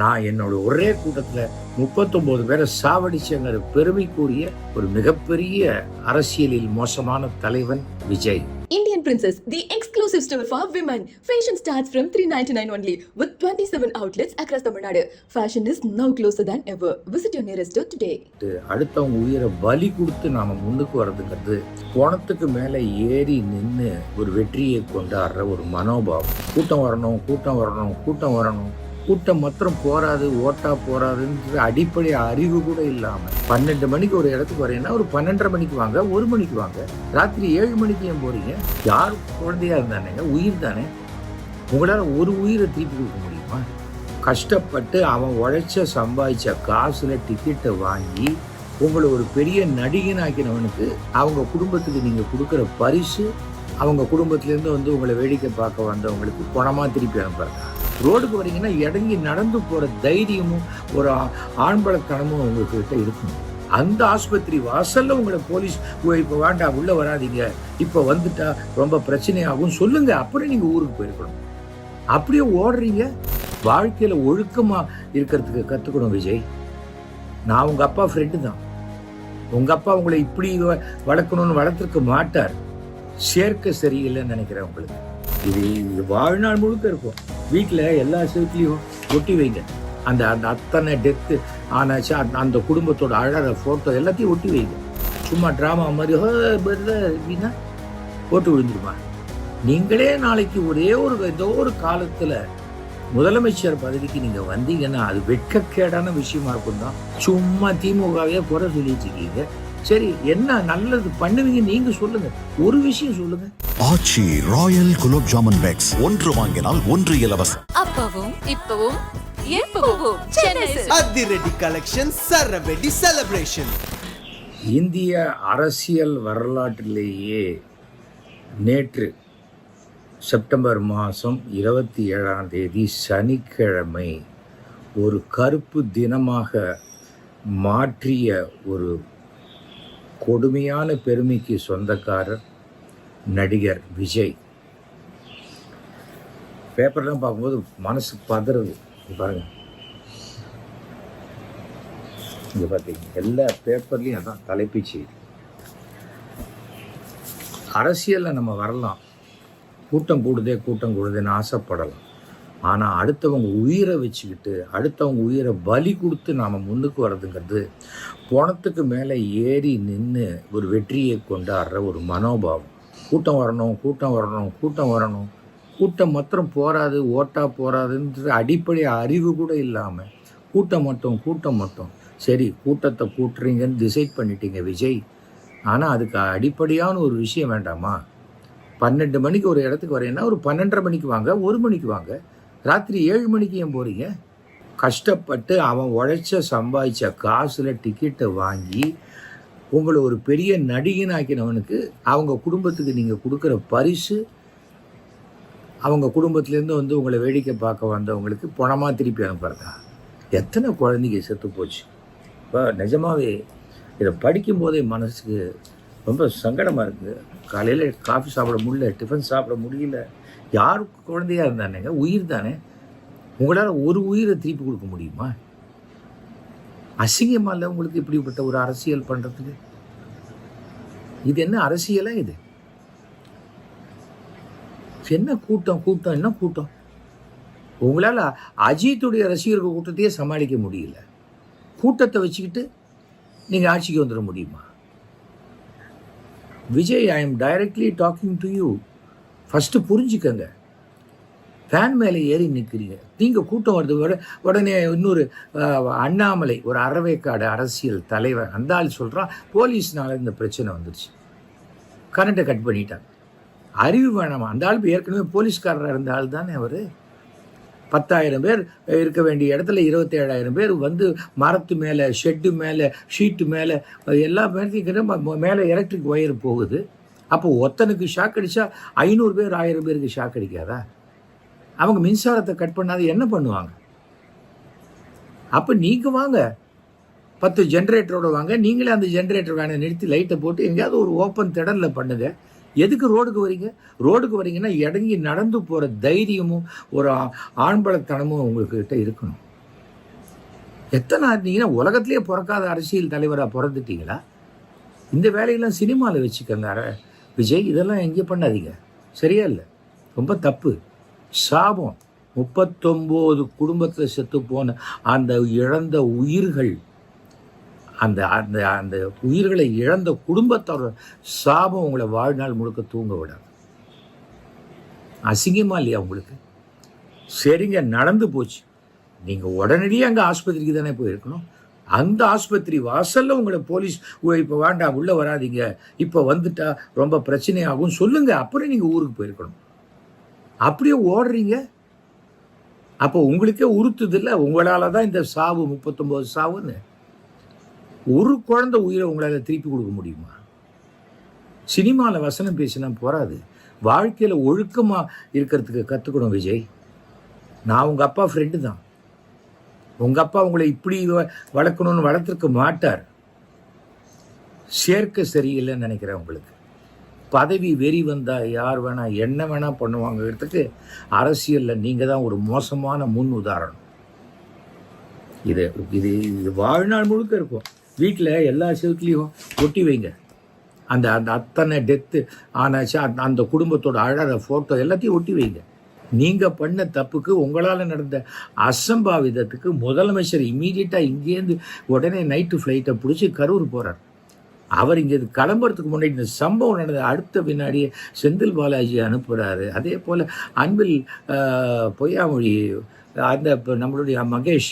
நான் என்னோட ஒரே கூட்டத்தில் முப்பத்தொன்பது பேரை சாவடிச்சங்கிற பெருமைக்குரிய ஒரு மிகப்பெரிய அரசியலில் மோசமான தலைவன் Vijay Indian Princess, the exclusive store for women. Fashion starts from 399 only with 27 outlets across Tamil Nadu. Fashion is now closer than ever. Visit your nearest store today. அடுத்தவங்க உயிரை பலி கொடுத்து நாம முன்னுக்கு வர்றதுங்கிறது போனத்துக்கு மேலே ஏறி நின்று ஒரு வெற்றியை கொண்டாடுற ஒரு மனோபாவம் கூட்டம் வரணும் கூட்டம் வரணும் கூட்டம் வரணும் கூட்டம் மாத்திரம் போராது ஓட்டா போராதுன்ற அடிப்படை அறிவு கூட இல்லாமல் பன்னெண்டு மணிக்கு ஒரு இடத்துக்கு வரீங்கன்னா ஒரு பன்னெண்டரை மணிக்கு வாங்க ஒரு மணிக்கு வாங்க. ராத்திரி ஏழு மணிக்கு ஏன் போறீங்க? யார் குழந்தையா இருந்தானேங்க? உயிர் தானே? உங்களால் ஒரு உயிரை திருப்பி கொடுக்க முடியுமா? கஷ்டப்பட்டு அவன் உழைச்ச சம்பாதிச்ச காசுல டிக்கெட்டை வாங்கி உங்களை ஒரு பெரிய நடிகனாக்கினவனுக்கு அவங்க குடும்பத்துக்கு நீங்க கொடுக்குற பரிசு அவங்க குடும்பத்திலேருந்து வந்து உங்களை வேடிக்கை பார்க்க வந்தவங்களுக்கு பணமாக திருப்பி அனுப்புறாங்க ரோடுக்கு வரீங்கன்னா இறங்கி நடந்து போகிற தைரியமும் ஒரு ஆண்பழத்தனமும் ஆண்பலத்தனமும் உங்ககிட்ட இருக்கணும் அந்த ஆஸ்பத்திரி வாசல்ல உங்களை போலீஸ் "ஓ, வேண்டாம் உள்ள வராதீங்க. இப்போ வந்துட்டா ரொம்ப பிரச்சனையாகும். சொல்லுங்க அப்புறம் நீங்க ஊருக்கு போயிருக்கணும். அப்படியே ஓடுறீங்க. வாழ்க்கையில ஒழுக்கமா இருக்கிறதுக்கு கத்துக்கணும் விஜய். நான் உங்க அப்பா ஃப்ரெண்டு தான். உங்க அப்பா உங்களை இப்படி வளர்க்கணும்னு வளர்த்துருக்க மாட்டார். சேர்க்க சரியில்லைன்னு நினைக்கிறேன் உங்களுக்கு. இது இது வாழ்நாள் முழுக்க இருக்கும். வீட்டில் எல்லா செவத்துலேயும் ஒட்டி வைங்க. அந்த அந்த அத்தனை டெத்து ஆனாச்சு அந்த குடும்பத்தோட அழகிற ஃபோட்டோ எல்லாத்தையும் ஒட்டி வைங்க. சும்மா ட்ராமா மாதிரி "ஹே, அப்படின்னா போட்டு விழுந்துருமா? நீங்களே நாளைக்கு ஒரே ஒரு ஏதோ ஒரு காலத்தில் முதலமைச்சர் பதவிக்கு நீங்கள் வந்தீங்கன்னா அது வெட்கக்கேடான விஷயமா இருக்கும் தான் சும்மா திமுகவே குறை சொல்லிட்டு இருக்கீங்க. சரி என்ன நல்லது பண்ணுவீங்க நீங்க சொல்லுங்க. ஒரு விஷயம் சொல்லுங்க. Aachi royal gulab jamun packs. ஒன்று வாங்கினால் ஒன்று இலவசம். அப்பவும் இப்பவும் எப்பவும் சென்னை சில்க்ஸ். அதிரடி கலெக்ஷன் சரவெடி செலிப்ரேஷன் இந்திய அரசியல் வரலாற்றிலேயே நேற்று செப்டம்பர் மாதம் இருபத்தி ஏழாம் தேதி சனிக்கிழமை ஒரு கருப்பு தினமாக மாற்றிய ஒரு கொடுமையான பெருமைக்கு சொந்தக்காரர் நடிகர் விஜய். பேப்பர்லாம் பார்க்கும்போது மனசு பதறது. பாருங்க. இங்க பார்த்தீங்க எல்லா பேப்பர்லையும் அதான் தலைப்புச் செய்தி அரசியலில் நம்ம வரலாம். கூட்டம் கூடுதே கூட்டம் கூடுதேன்னு ஆசைப்படலாம். ஆனால் அடுத்தவங்க உயிரை வச்சுக்கிட்டு அடுத்தவங்க உயிரை பலி கொடுத்து நாம் முன்னுக்கு வர்றதுங்கிறது பணத்துக்கு மேலே ஏறி நின்று ஒரு வெற்றியை கொண்டாடுற ஒரு மனோபாவம். கூட்டம் வரணும் கூட்டம் வரணும் கூட்டம் வரணும். கூட்டம் மாத்திரம் போராது ஓட்டா போராதுன்ற அடிப்படை அறிவு கூட இல்லாமல் கூட்டம் மட்டும் கூட்டம் மட்டும். சரி கூட்டத்தை கூட்டுறீங்கன்னு டிசைட் பண்ணிட்டீங்க விஜய். ஆனால் அதுக்கு அடிப்படையான ஒரு விஷயம் வேண்டாமா? பன்னெண்டு மணிக்கு ஒரு இடத்துக்கு வரேன்னா ஒரு பன்னெண்டரை மணிக்கு வாங்க ஒரு மணிக்கு வாங்க. ராத்திரி ஏழு மணிக்கு ஏன் போகிறீங்க கஷ்டப்பட்டு அவன் உழைச்ச சம்பாதிச்ச காசில் டிக்கெட்டை வாங்கி உங்களை ஒரு பெரிய நடிகனாக்கினவனுக்கு அவங்க குடும்பத்துக்கு நீங்கள் கொடுக்குற பரிசு அவங்க குடும்பத்துலேருந்து வந்து உங்களை வேடிக்கை பார்க்க வந்தவங்களுக்கு பணமாக திருப்பி அனுப்புறதா? எத்தனை குழந்தைங்க செத்து போச்சு. இப்போ நிஜமாகவே இதை படிக்கும்போதே மனசுக்கு ரொம்ப சங்கடமாக இருக்குது காலையில் காஃபி சாப்பிட முடியல டிஃபன் சாப்பிட முடியல. யாருக்கு குழந்தையா இருந்தானேங்க? உயிர் தானே. உங்களால் ஒரு உயிரை திருப்பி கொடுக்க முடியுமா? அசிங்கமாக இல்லை உங்களுக்கு இப்படிப்பட்ட ஒரு அரசியல் பண்ணுறதுக்கு இது என்ன அரசியலா இது? என்ன கூட்டம் கூட்டம் என்ன கூட்டம்? உங்களால் அஜித்துடைய ரசிகர்கள் கூட்டத்தையே சமாளிக்க முடியல. கூட்டத்தை வச்சுக்கிட்டு நீங்கள் ஆட்சிக்கு வந்துட முடியுமா? Vijay I am directly talking to you first புரிஞ்சுக்கங்க. ஃபேன் மேலே ஏறி நிற்கிறீங்க. நீங்கள் கூட்டம் வருது. விட உடனே இன்னொரு அண்ணாமலை ஒரு அறவைக்காடு அரசியல் தலைவர் அந்த ஆள் சொல்கிறான் போலீஸ்னால இந்த பிரச்சனை வந்துடுச்சு கரண்ட்டை கட் பண்ணிட்டாங்க. அறிவு வேணாமா? அந்த ஆள் ஏற்கனவே போலீஸ்காரராக இருந்த ஆள் தானே அவர். பத்தாயிரம் பேர் இருக்க வேண்டிய இடத்துல இருபத்தேழாயிரம் பேர் வந்து மரத்து மேலே ஷெட்டு மேலே ஷீட்டு மேலே எல்லா மேலத்தையும் மேலே எலக்ட்ரிக் ஒயர் போகுது. அப்போ ஒத்தனுக்கு ஷாக் அடித்தா ஐநூறு பேர் ஆயிரம் பேருக்கு ஷாக் அடிக்காதா? அவங்க மின்சாரத்தை கட் பண்ணாத என்ன பண்ணுவாங்க? அப்போ நீங்கள் வாங்க. பத்து ஜென்ரேட்டரோட வாங்க. நீங்களே அந்த ஜென்ரேட்டர் வேனை நிறுத்தி லைட்டை போட்டு எங்கேயாவது ஒரு ஓப்பன் திடலில் பண்ணுங்க. எதுக்கு ரோடுக்கு வரீங்க? ரோடுக்கு வரீங்கன்னா இடங்கி நடந்து போகிற தைரியமும் ஒரு ஆண்பலத்தனமும் உங்கள்கிட்ட இருக்கணும். எத்தனை இருந்தீங்கன்னா உலகத்திலேயே பிறக்காத அரசியல் தலைவராக பிறந்துட்டீங்களா? இந்த வேலையெல்லாம் சினிமாவில் வச்சுக்கோங்க. விஜய் இதெல்லாம் எங்கே பண்ணாதீங்க. சரியா இல்லை? ரொம்ப தப்பு. சாபம். முப்பத்தொம்போது குடும்பத்தில் செத்து போன அந்த இழந்த உயிர்கள் அந்த அந்த அந்த உயிர்களை இழந்த குடும்பத்தோட சாபம் உங்களை வாழ்நாள் முழுக்க தூங்க விடாது. அசிங்கமா இல்லையா உங்களுக்கு? சரிங்க நடந்து போச்சு. நீங்கள் உடனடியே அங்கே ஆஸ்பத்திரிக்கு தானே போயிருக்கணும்? அந்த ஆஸ்பத்திரி வாசல்ல உங்களை போலீஸ் இப்போ வேண்டாம் உள்ளே வராதீங்க. இப்போ வந்துட்டா ரொம்ப பிரச்சனையாகும். சொல்லுங்க. அப்புறம் நீங்கள் ஊருக்கு போயிருக்கணும். அப்படியே ஓடுறீங்க. அப்போ உங்களுக்கே உறுத்துது இல்லை உங்களால தான் இந்த சாவு முப்பத்தொம்போது சாவுன்னு. ஒரு குழந்தை உயிரை உங்களால் திருப்பி கொடுக்க முடியுமா? சினிமாவில் வசனம் பேசினா போகாது வாழ்க்கையில் ஒழுக்கமாக இருக்கிறதுக்கு கற்றுக்கணும் விஜய். நான் உங்கள் அப்பா ஃப்ரெண்டு தான். உங்கள் அப்பா உங்களை இப்படி வ- வளர்க்கணும்னு வளர்த்துருக்க மாட்டார். சேர்க்க சரியில்லைன்னு நினைக்கிறேன் உங்களுக்கு. பதவி வெறி வந்தால் யார் வேணால் என்ன வேணால் பண்ணுவாங்கிறதுக்கு அரசியலில் நீங்கள் தான் ஒரு மோசமான முன் உதாரணம். இது இது இது வாழ்நாள் முழுக்க இருக்கும். வீட்டில் எல்லா செவத்துலேயும் ஒட்டி வைங்க. அந்த அந்த அத்தனை டெத்து ஆனாச்சு அந்த- அந்த குடும்பத்தோட அழகிற ஃபோட்டோ எல்லாத்தையும் ஒட்டி வைங்க. நீங்கள் பண்ண தப்புக்கு உங்களால் நடந்த அசம்பாவிதத்துக்கு முதலமைச்சர் இம்மீடியட்டாக இங்கேருந்து உடனே நைட்டு ஃப்ளைட்டை பிடிச்சி கரூர் போகிறார் அவர் இங்கே கிளம்புறதுக்கு முன்னாடி இந்த சம்பவம் நடந்த அடுத்த பின்னாடியே செந்தில் பாலாஜி அனுப்புகிறாரு அதே போல் அன்பில் பொய்யாமொழி அந்த நம்மளுடைய மகேஷ்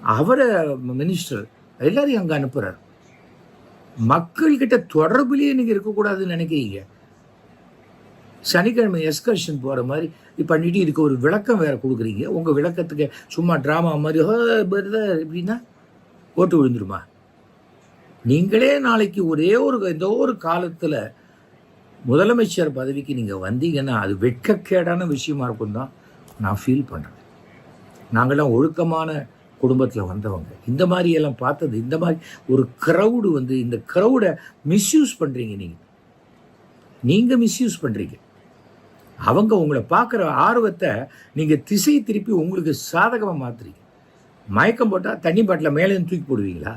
அவரை மினிஸ்டர் எல்லாரையும் அங்கே அனுப்புகிறார் மக்கள்கிட்ட தொடர்புலேயே நீங்கள் இருக்கக்கூடாதுன்னு நினைக்கிறீங்க. சனிக்கிழமை எஸ்கர்ஷன் போகிற மாதிரி பண்ணிட்டு இதுக்கு ஒரு விளக்கம் வேறு கொடுக்குறீங்க. உங்கள் விளக்கத்துக்கு சும்மா ட்ராமா மாதிரி ஹோ பிரதர்" இப்படின்னா ஓட்டு விழுந்துருமா? நீங்களே நாளைக்கு ஒரே ஒரு ஏதோ ஒரு காலத்தில் முதலமைச்சர் பதவிக்கு நீங்கள் வந்தீங்கன்னா அது வெட்கக்கேடான விஷயமா இருக்கும் தான் நான் ஃபீல் பண்ணுறேன் நாங்களாம் ஒழுக்கமான குடும்பத்தில் வந்தவங்க. இந்த மாதிரியெல்லாம் பார்த்தது இந்த மாதிரி ஒரு க்ரௌடு வந்து இந்த க்ரௌடை மிஸ்யூஸ் பண்ணுறீங்க நீங்கள் நீங்கள் மிஸ்யூஸ் பண்ணுறீங்க அவங்க உங்களை பார்க்குற ஆர்வத்தை நீங்கள் திசை திருப்பி உங்களுக்கு சாதகமாக மாற்றுறீங்க மயக்கம் போட்டால் தண்ணி பாட்டில் மேலே தூக்கி போடுவீங்களா?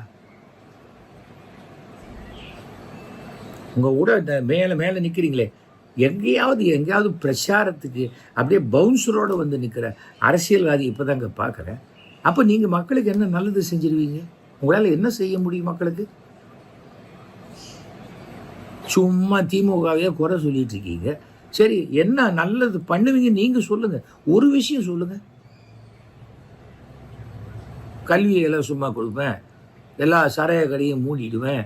உங்கள் கூட இந்த மேலே மேலே நிற்கிறீங்களே எங்கேயாவது எங்கேயாவது பிரச்சாரத்துக்கு அப்படியே பவுன்சரோடு வந்து நிற்கிற அரசியல்வாதி இப்போ தாங்க பார்க்குறேன். அப்போ நீங்கள் மக்களுக்கு என்ன நல்லது செஞ்சிருவீங்க? உங்களால் என்ன செய்ய முடியும் மக்களுக்கு? சும்மா திமுகவையே குறை சொல்லிட்டு இருக்கீங்க. சரி என்ன நல்லது பண்ணுவீங்க நீங்கள் சொல்லுங்கள் ஒரு விஷயம் சொல்லுங்கள் கல்வியை எல்லாம் சும்மா கொடுப்பேன். எல்லா சரைய கடையும் மூடிடுவேன்.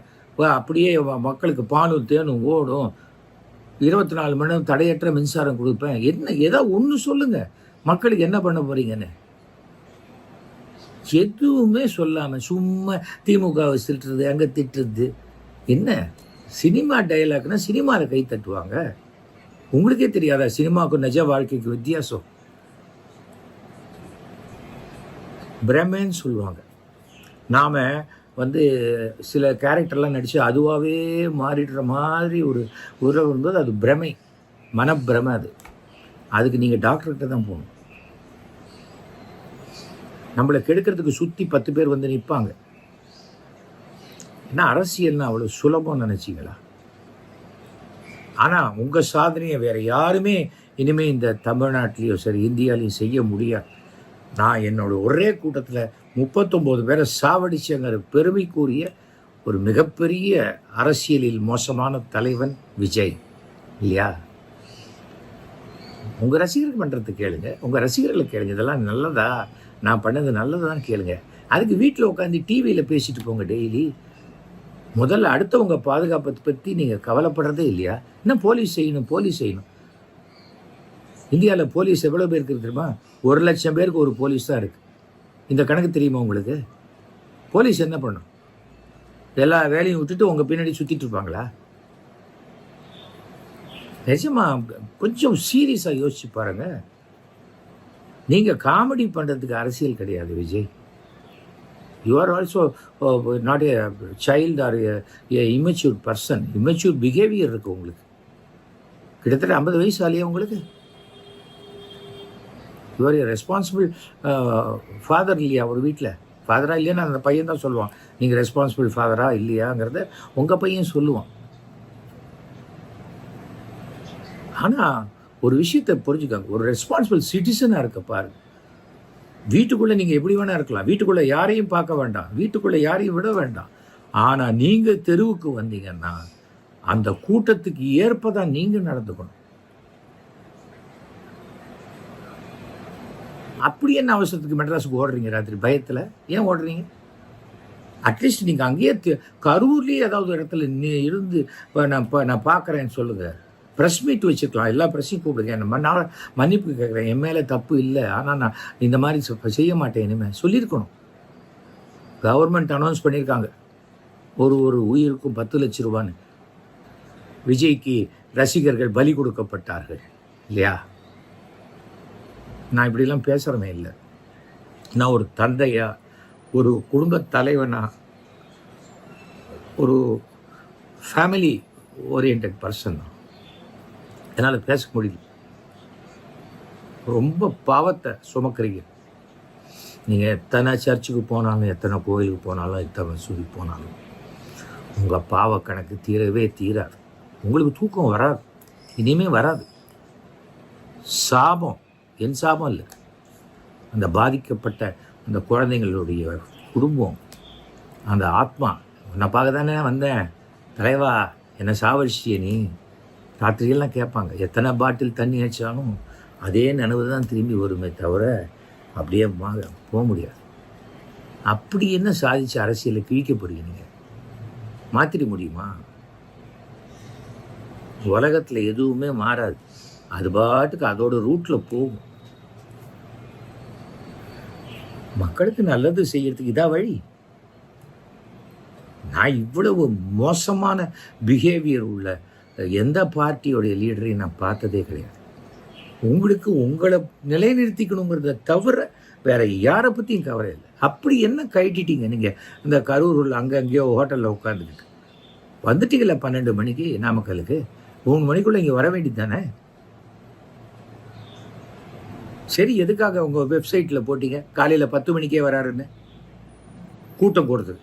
அப்படியே மக்களுக்கு பாலும் தேனும் ஓடும். இருபத்தி நாலு மணி நேரம் தடையற்ற மின்சாரம் கொடுப்பேன். என்ன ஏதோ ஒன்று சொல்லுங்க. மக்களுக்கு என்ன பண்ண போறீங்கன்னு? எதுவுமே சொல்லாமல் சும்மா திமுகவை திட்டுறது அங்கே திட்டுறது. என்ன? சினிமா டைலாக்னா சினிமாவில் கை தட்டுவாங்க. உங்களுக்கே தெரியாதா? சினிமாவுக்கும் நிஜ வாழ்க்கைக்கு வித்தியாசம்? பிரமேன்னு சொல்லுவாங்க. நாம் வந்து சில கேரக்டர்லாம் நடித்து அதுவாகவே மாறிடுற மாதிரி ஒரு உறவு என்பது அது பிரமை. மனப்பிரமை அது. அதுக்கு நீங்கள் டாக்டர்கிட்ட தான் போகணும். நம்மளை கெடுக்கிறதுக்கு சுற்றி பத்து பேர் வந்து நிற்பாங்க ஏன்னா அரசியல்னா அவ்வளோ சுலபம் நினச்சிங்களா? ஆனால் உங்கள் சாதனையை வேறு யாருமே இனிமேல் இந்த தமிழ்நாட்டிலையும் சரி இந்தியாலையும் செய்ய முடியாது. நான் என்னோட ஒரே கூட்டத்தில் முப்பத்தொம்போது பேரை சாவடிச்சங்கிற பெருமைக்குரிய ஒரு மிகப்பெரிய அரசியலில் மோசமான தலைவன் விஜய். இல்லையா? உங்கள் ரசிகர்கள் பண்ணுறது கேளுங்க. உங்கள் ரசிகர்களை கேளுங்க. இதெல்லாம் நல்லதா? நான் பண்ணது நல்லதான்னு கேளுங்க. அதுக்கு வீட்டில் உட்காந்து டிவியில் பேசிட்டு போங்க டெய்லி. முதல்ல அடுத்தவங்க பாதுகாப்பை பற்றி நீங்கள் கவலைப்படுறதே இல்லையா? என்ன போலீஸ் செய்யணும் போலீஸ் செய்யணும்? இந்தியாவில் போலீஸ் எவ்வளோ பேருக்கு தெரியுமா? ஒரு லட்சம் பேருக்கு ஒரு போலீஸ் தான் இருக்குது இந்த கணக்கு தெரியுமா உங்களுக்கு? போலீஸ் என்ன பண்ணும்? எல்லா வேலையும் விட்டுட்டு உங்கள் பின்னாடி சுற்றிட்டு இருப்பாங்களா? நிஜமா கொஞ்சம் சீரியஸாக யோசிச்சு பாருங்கள் நீங்கள் காமெடி பண்ணுறதுக்கு அரசியல் கிடையாது Vijay. You are also not a child or a immature person immature behaviour இருக்குது உங்களுக்கு. கிட்டத்தட்ட ஐம்பது வயசு ஆலையா உங்களுக்கு? இவர் ரெஸ்பான்சிபிள் ஃபாதர் இல்லையா ஒரு வீட்டில் ஃபாதராக இல்லையான்னு அந்த பையன் தான் சொல்லுவான். நீங்கள் ரெஸ்பான்சிபிள் ஃபாதரா இல்லையாங்கிறத உங்கள் பையன் சொல்லுவான். ஆனால் ஒரு விஷயத்தை புரிஞ்சுக்காங்க. ஒரு ரெஸ்பான்சிபிள் சிட்டிசனாக இருக்க பாருங்க. வீட்டுக்குள்ளே நீங்கள் எப்படி வேணால் இருக்கலாம். வீட்டுக்குள்ளே யாரையும் பார்க்க வேண்டாம். வீட்டுக்குள்ளே யாரையும் விட வேண்டாம். ஆனால் நீங்கள் தெருவுக்கு வந்தீங்கன்னா அந்த கூட்டத்துக்கு ஏற்பதான் நீங்கள் நடந்துக்கணும். அப்படி என்ன அவசரத்துக்கு மெட்ராஸுக்கு ஓடுறீங்க ராத்திரி? பயத்தில்? ஏன் ஓடுறீங்க? அட்லீஸ்ட் நீங்கள் அங்கேயே கரூர்லேயே ஏதாவது இடத்துல நீ இருந்து இப்போ நான் இப்போ நான் பார்க்குறேன்னு சொல்லுங்கள் ப்ரெஸ் மீட் வச்சுக்கலாம் எல்லா ப்ரெஸ்ஸையும் கூப்பிடுங்க. என்ன நான் மன்னிப்பு கேட்குறேன். என் மேலே தப்பு இல்லை. ஆனால் நான் இந்த மாதிரி செய்ய மாட்டேன் இனிமேல் சொல்லியிருக்கணும். கவர்மெண்ட் அனௌன்ஸ் பண்ணியிருக்காங்க. ஒரு ஒரு உயிருக்கும் பத்து லட்ச ரூபான்னு. விஜய்க்கு ரசிகர்கள் பலி கொடுக்கப்பட்டார்கள். இல்லையா? நான் இப்படிலாம் பேசுகிறமே இல்லை. நான் ஒரு தந்தையா ஒரு குடும்ப தலைவனா ஒரு ஃபேமிலி ஓரியன்ட் பர்சன் தான். என்னால் பேச முடியல. ரொம்ப பாவத்தை சுமக்கிறீங்க. நீங்கள் எத்தனை சர்ச்சுக்கு போனாலும் எத்தனை கோயிலுக்கு போனாலும் எத்தனை மசூதிக்கு போனாலும் உங்கள் பாவ கணக்கு தீரவே தீராது. உங்களுக்கு தூக்கம் வராது. இனிமே வராது. சாபம் என் சாபம் இல்லை. அந்த பாதிக்கப்பட்ட அந்த குழந்தைங்களுடைய குடும்பம் அந்த ஆத்மா உன்னை பார்க்க தானே வந்தேன். தலைவா என்னை சாவடிச்சிட்டிய நீ. ராத்திரியெல்லாம் கேட்பாங்க. எத்தனை பாட்டில் தண்ணி அடித்தாலும் அதே நினைவு தான் திரும்பி வருமே தவிர அப்படியே மா- போக முடியாது. அப்படி என்ன சாதிச்சு அரசியலை கிழிக்க போறீங்க மாற்றிட முடியுமா? உலகத்தில் எதுவுமே மாறாது. அது பாட்டுக்கு அதோட ரூட்டில் போகும். மக்களுக்கு நல்லது செய்யறதுக்கு இதா வழி? நான் இவ்வளவு மோசமான பிஹேவியர் உள்ள எந்த பார்ட்டியோடைய லீடரையும் நான் பார்த்ததே கிடையாது. உங்களுக்கு உங்களை நிலைநிறுத்திக்கணுங்கிறத தவிர வேற யாரை பற்றியும் கவலை இல்லை. அப்படி என்ன கைட்டிட்டீங்க நீங்கள் இந்த கரூரில் அங்கங்கேயோ ஹோட்டலில் உட்காந்துக்கிட்டு வந்துட்டீங்களா பன்னெண்டு மணிக்கு நாமக்கலுக்கு மூணு மணிக்குள்ளே இங்கே வர வேண்டியது தானே? சரி எதுக்காக உங்கள் வெப்சைட்டில் போட்டிங்க? காலையில் பத்து மணிக்கே வராருன்னு. கூட்டம் கூடுது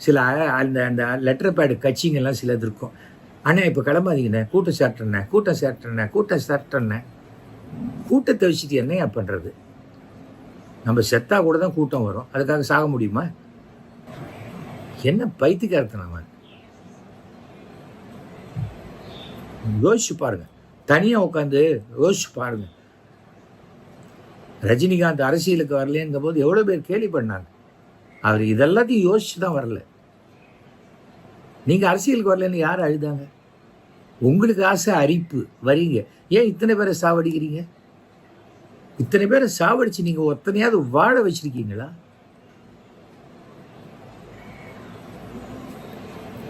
சில அந்த அந்த லெட்டர் பேடு கட்சிங்கெல்லாம் சிலது இருக்கும். அண்ணா இப்போ கிளம்பாதீங்கண்ணே. கூட்டம் சேர்ட்டண்ணே கூட்டம் சேர்ட்டண்ணே கூட்டம் சேர்ட்டண்ணே. கூட்டத்தை வச்சுட்டு என்னையா பண்ணுறது நம்ம செத்தா கூட தான் கூட்டம் வரும். அதுக்காக சாக முடியுமா? என்ன பைத்தியக்காரத்தனம்? அவன் யோசிச்சு பாருங்க. தனியாக உட்காந்து யோசிச்சு பாருங்க. ரஜினிகாந்த் அரசியலுக்கு வரலங்கும் போது எவ்வளோ பேர் கேலி பண்ணாங்க அவர் இதெல்லாத்தையும் யோசிச்சு தான் வரல. நீங்கள் அரசியலுக்கு வரலன்னு யார் அழுதாங்க? உங்களுக்கு ஆசை அரிப்பு வரீங்க. ஏன் இத்தனை பேரை சாவடிக்கிறீங்க? இத்தனை பேரை சாவடிச்சு நீங்கள் ஒத்தனையாவது வாழ வச்சிருக்கீங்களா?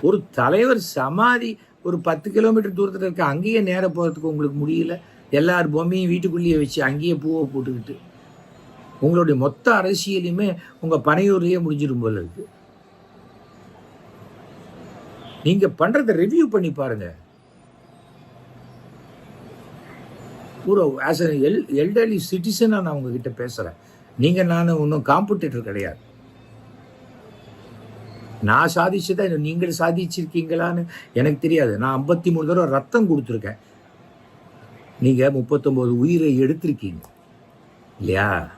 ஒரு தலைவர் சமாதி ஒரு பத்து கிலோமீட்டர் தூரத்தில் இருக்க அங்கேயே நேரம் போகிறதுக்கு உங்களுக்கு முடியல? எல்லார் பொம்மையும் வீட்டுக்குள்ளேயே வச்சு அங்கேயே பூவை போட்டுக்கிட்டு. உங்களுடைய மொத்த அரசியலையுமே உங்கள் பனையூர்லேயே முடிஞ்சிடும் போல இருக்குது நீங்கள் பண்றதை ரிவ்யூ பண்ணி பாருங்க. ஒரு ஆஸ் எல் எல்டர்லி சிட்டிசனாக நான் உங்ககிட்ட பேசுகிறேன் நீங்கள் நான் ஒன்றும் காம்படிட்டர் கிடையாது. நான் சாதிச்சதை நீங்கள் சாதிச்சிருக்கீங்களான்னு எனக்கு தெரியாது. நான் ஐம்பத்தி மூணு தடவை ரத்தம் கொடுத்துருக்கேன். நீங்கள் முப்பத்தொம்போது உயிரை எடுத்திருக்கீங்க. இல்லையா?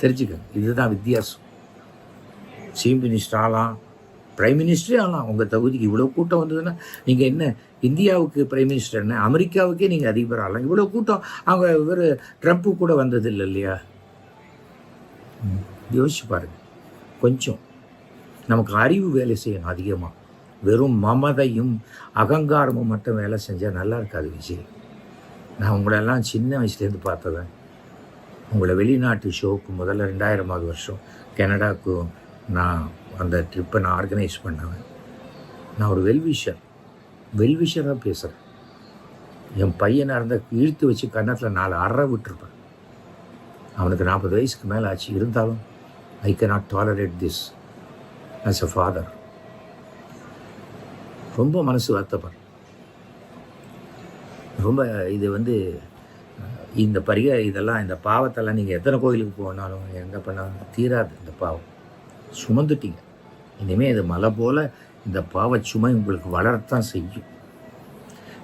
தெரிஞ்சுக்கங்க. இதுதான் வித்தியாசம். சீஃப் மினிஸ்டர் ஆகலாம். பிரைம் மினிஸ்டரே ஆகலாம் உங்கள் தகுதிக்கு இவ்வளோ கூட்டம் வந்ததுன்னா நீங்கள் என்ன இந்தியாவுக்கு பிரைம் மினிஸ்டர் என்ன அமெரிக்காவுக்கே நீங்கள் அதிபர் ஆகலாம் இவ்வளோ கூட்டம் அவங்க இவர் ட்ரம்ப்பு கூட வந்தது இல்லை இல்லையா யோசிச்சு பாருங்க. கொஞ்சம் நமக்கு அறிவு வேலை செய்யணும் அதிகமாக வெறும் மமதையும் அகங்காரமும் மட்டும் வேலை செஞ்சால் நல்லா இருக்காது விஜய். நான் உங்களெல்லாம் சின்ன வயசுலேருந்து பார்த்தவன். உங்களை வெளிநாட்டு ஷோவுக்கு முதல்ல ரெண்டாயிரமாவது வருஷம் கனடாவுக்கும் நான் அந்த ட்ரிப்பை நான் ஆர்கனைஸ் பண்ணவன். நான் ஒரு வெல்விஷர் வெல்விஷராக பேசுகிறேன் என் பையனாக இருந்தால் இழுத்து வச்சு கன்னத்தில் நாலு அற விட்டுருப்பேன். அவனுக்கு நாற்பது வயசுக்கு மேலே ஆச்சு. இருந்தாலும் I can not tolerate this as a father ரொம்ப மனசு வருத்தப்படுறேன் ரொம்ப இது வந்து இந்த பரிக இதெல்லாம் இந்த பாவத்தெல்லாம் நீங்கள் எத்தனை கோயிலுக்கு போனாலும் எங்கே பண்ணாலும் தீராது இந்த பாவம். சுமந்துட்டீங்க. இனிமேல் இது மலை போல் இந்த பாவச்சுமை உங்களுக்கு வளரத்தான் செய்யும்.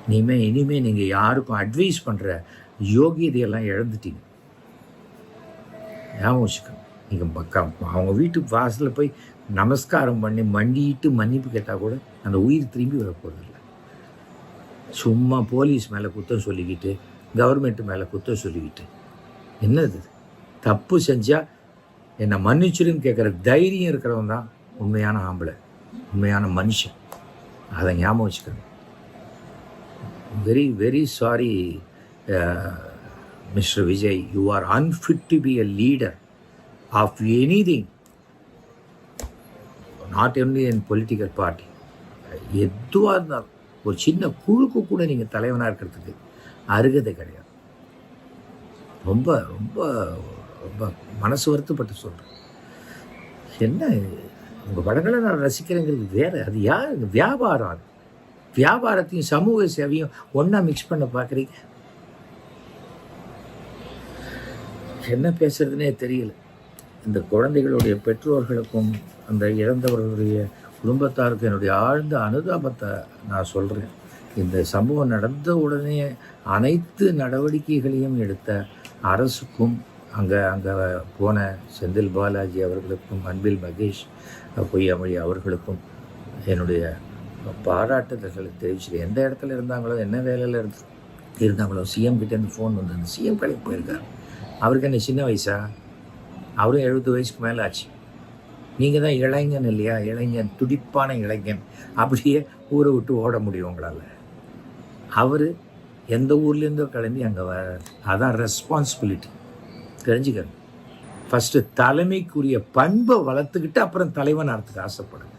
இனிமேல் இனிமேல் நீங்கள் யாருக்கும் அட்வைஸ் பண்ணுற யோகியதையெல்லாம் இழந்துட்டீங்க. ஞாபகம் வச்சுக்கணும் நீங்கள் அவங்க வீட்டு வாசலில் போய் நமஸ்காரம் பண்ணி மண்டிட்டு மன்னிப்பு கேட்டால் கூட அந்த உயிர் திரும்பி வரப்போகிறதில்ல சும்மா போலீஸ் மேலே குத்தம் சொல்லிக்கிட்டு கவர்மெண்ட் மேலே குத்தம் சொல்லிக்கிட்டு. என்னது தப்பு செஞ்சால் என்னை மன்னிச்சிருன்னு கேட்குற தைரியம் இருக்கிறவன் தான் உண்மையான ஆம்பளை உண்மையான மனுஷன். அதை ஞாபகம் வச்சுக்கணும். Very very sorry mister Vijay you are unfit to be a leader of anything not only in political party எதுவாக இருந்தாலும் ஒரு சின்ன குழுக்கு கூட நீங்கள் தலைவனாக இருக்கிறதுக்கு அருகதை கிடையாது. ரொம்ப ரொம்ப ரொம்ப மனசு வருத்தப்பட்டு சொல்கிறேன் என்ன உங்கள் படங்களை நான் ரசிக்கிறேங்கிறது வேறு அது யார்? வியாபாரம் அது. வியாபாரத்தையும் சமூக சேவையும் ஒன்றா மிக்ஸ் பண்ண பார்க்குறீங்க? என்ன பேசுறதுனே தெரியல. இந்த குழந்தைகளுடைய பெற்றோர்களுக்கும் அந்த இறந்தவர்களுடைய குடும்பத்தாருக்கும் என்னுடைய ஆழ்ந்த அனுதாபத்தை நான் சொல்கிறேன் இந்த சம்பவம் நடந்த உடனே அனைத்து நடவடிக்கைகளையும் எடுத்த அரசுக்கும் அங்கே அங்கே போன செந்தில் பாலாஜி அவர்களுக்கும் அன்பில் மகேஷ் பொய்யாமொழி அவர்களுக்கும் என்னுடைய பாராட்டுதல்களை தெரிவிச்சு எந்த இடத்துல இருந்தாங்களோ என்ன வேலையில் இருந்து இருந்தாங்களோ சிஎம் கிட்டேருந்து ஃபோன் வந்தது சிஎம் கடைக்கு போயிருக்கார். அவருக்கு என்ன சின்ன வயசா? அவரும் எழுபது வயசுக்கு மேலே ஆச்சு. நீங்கள் தான் இளைஞன் இல்லையா? இளைஞன் துடிப்பான இளைஞன். அப்படியே ஊரை விட்டு ஓட முடியும் உங்களால். அவர் எந்த ஊர்லேருந்தோ கிளம்பி அங்கே வர அதான் ரெஸ்பான்சிபிலிட்டி தெரிஞ்சுக்கணும் ஃபஸ்ட்டு தலைமைக்குரிய பண்பை வளர்த்துக்கிட்டு அப்புறம் தலைவன் ஆகிறதுக்கு ஆசைப்படுங்க.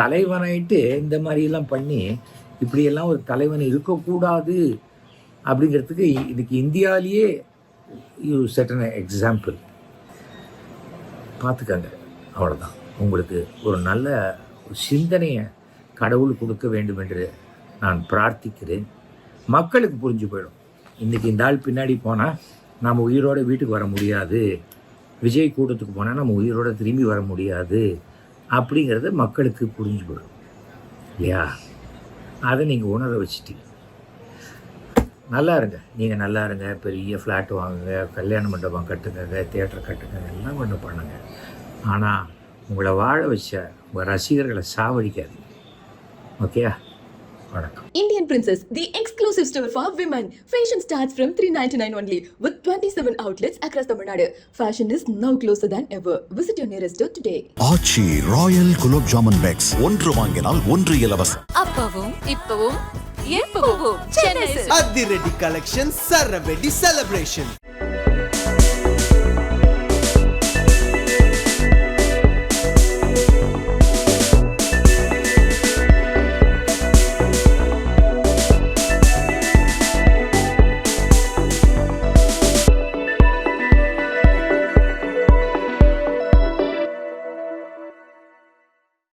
தலைவனாயிட்டு இந்த மாதிரியெல்லாம் பண்ணி இப்படியெல்லாம் ஒரு தலைவன் இருக்கக்கூடாது அப்படிங்கிறதுக்கு இன்னைக்கு இந்தியாவிலேயே யூ செட் எக்ஸாம்பிள் பார்த்துக்கங்க. அவ்வளோதான் உங்களுக்கு ஒரு நல்ல சிந்தனையை கடவுள் கொடுக்க வேண்டும் என்று நான் பிரார்த்திக்கிறேன். மக்களுக்கு புரிஞ்சு போயிடும். இன்றைக்கி இந்த ஆள் பின்னாடி போனால் நாம் உயிரோட வீட்டுக்கு வர முடியாது. விஜய் கூட்டத்துக்கு போனால் நம்ம உயிரோட திரும்பி வர முடியாது. அப்படிங்கிறத மக்களுக்கு புரிஞ்சு போயிடும். இல்லையா? அதை நீங்கள் உணர வச்சுட்டீங்க. நல்லா இருங்க. நீங்கள் நல்லா இருங்க. பெரிய ஃப்ளாட் வாங்குங்க. கல்யாண மண்டபம் கட்டுங்க தேட்டர் கட்டுங்க. எல்லாம் ஒன்று பண்ணுங்க. ஆனால் உங்களை வாழ வச்ச உங்கள் ரசிகர்களை சாவடிக்காது ஓகேயா வணக்கம். Indian Princess, the exclusive store for women. Fashion starts from 399 only with 27 outlets across Tamil Nadu. Fashion is now closer than ever. Visit your nearest store today. Aachi royal gulab jamun packs ஒன்று வாங்கினால் ஒன்று இலவசம் அப்பவும் இப்பவும் எப்பவும் சென்னை. அதிரடி collection சரவெடி celebration